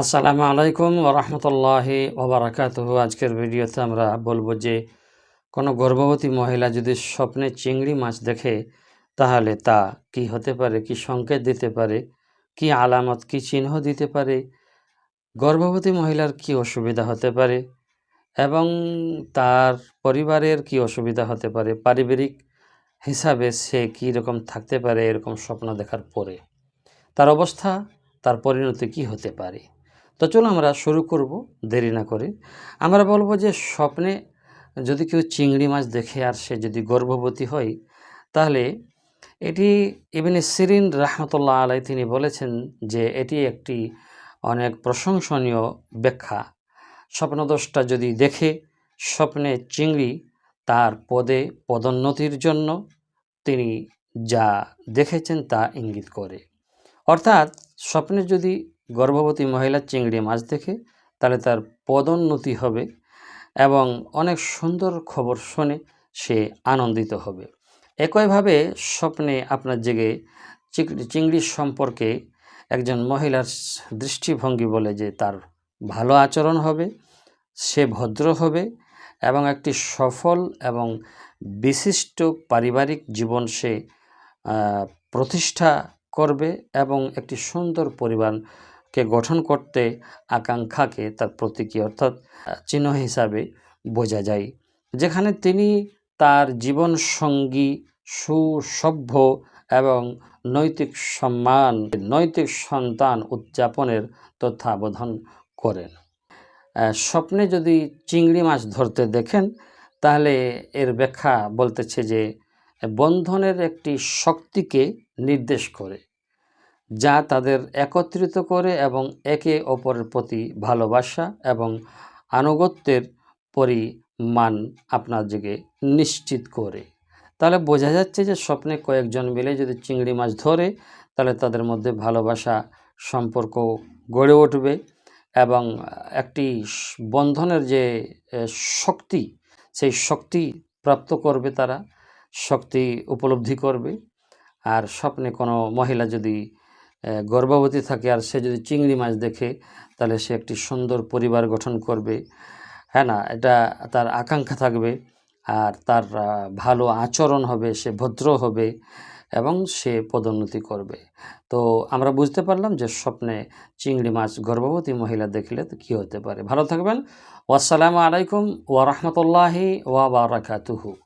আসসালামু আলাইকুম ওরহমতুল্লাহি ওবরাকাতুহ আজকের ভিডিওতে আমরা বলব যে, কোনো গর্ভবতী মহিলা যদি স্বপ্নে চিংড়ি মাছ দেখে, তাহলে তা কি হতে পারে, কি সংকেত দিতে পারে, কি আলামত, কি চিহ্ন দিতে পারে, গর্ভবতী মহিলার কি অসুবিধা হতে পারে এবং তার পরিবারের কি অসুবিধা হতে পারে, পারিবারিক হিসাবে সে কী রকম থাকতে পারে, এরকম স্বপ্ন দেখার পরে। তার অবস্থা, তার পরিণতি কি হতে পারে? তো চলো আমরা শুরু করব, দেরি না করে। আমরা বলব যে স্বপ্নে যদি কেউ চিংড়ি মাছ দেখে আর সে যদি গর্ভবতী হয়, তাহলে এটি ইবনে সিরিন রাহমতুল্লাহ আলাই তিনি বলেছেন যে এটি একটি অনেক প্রশংসনীয় ব্যাখ্যা। স্বপ্নদোষটা যদি দেখে স্বপ্নে চিংড়ি তার পদে পদোন্নতির জন্য তিনি যা দেখেছেন তা ইঙ্গিত করে। অর্থাৎ স্বপ্নে যদি গর্ভবতী মহিলা চিংড়ি মাছ দেখে তাহলে তার পদোন্নতি হবে এবং অনেক সুন্দর খবর শুনে সে আনন্দিত হবে। একইভাবে স্বপ্নে আপনার জেগে চিংড়ি সম্পর্কে একজন মহিলার দৃষ্টিভঙ্গি বলে যে তার ভালো আচরণ হবে, সে ভদ্র হবে এবং একটি সফল এবং বিশিষ্ট পারিবারিক জীবন সে প্রতিষ্ঠা করবে এবং একটি সুন্দর পরিবারকে গঠন করতে আকাঙ্ক্ষাকে তার প্রতীকী অর্থাৎ চিহ্ন হিসাবে বোঝা যায়। যেখানে তিনি তার জীবন সঙ্গী সুসভ্য এবং নৈতিক সম্মান, নৈতিক সন্তান উদযাপনের তথ্যাবোধন করেন। স্বপ্নে যদি চিংড়ি মাছ ধরতে দেখেন, তাহলে এর ব্যাখ্যা বলতেছে যে, বন্ধনের একটি শক্তিকে নির্দেশ করে। যা তাদের একত্রিত করে এবং একে অপরের প্রতি ভালোবাসা এবং আনুগত্যের পরিমাণ আপনার দিকে নিশ্চিত করে। তাহলে বোঝা যাচ্ছে যে স্বপ্নে কয়েকজন মিলে যদি চিংড়ি মাছ ধরে, তাহলে তাদের মধ্যে ভালোবাসা সম্পর্ক গড়ে উঠবে এবং একটি বন্ধনের যে শক্তি, সেই শক্তি প্রাপ্ত করবে তারা, শক্তি উপলব্ধি করবে। আর স্বপ্নে কোনো মহিলা যদি গর্ভবতী থাকে আর সে যদি চিংড়ি মাছ দেখে, তাহলে সে একটি সুন্দর পরিবার গঠন করবে। হ্যাঁ না? এটা তার আকাঙ্ক্ষা থাকবে আর তার ভালো আচরণ হবে, সে ভদ্র হবে এবং সে পদোন্নতি করবে। তো আমরা বুঝতে পারলাম যে স্বপ্নে চিংড়ি মাছ গর্ভবতী মহিলা দেখলে তো কী হতে পারে। ভালো থাকবেন। ওয়াসালামু আলাইকুম ওয়া বারাকাতুহু।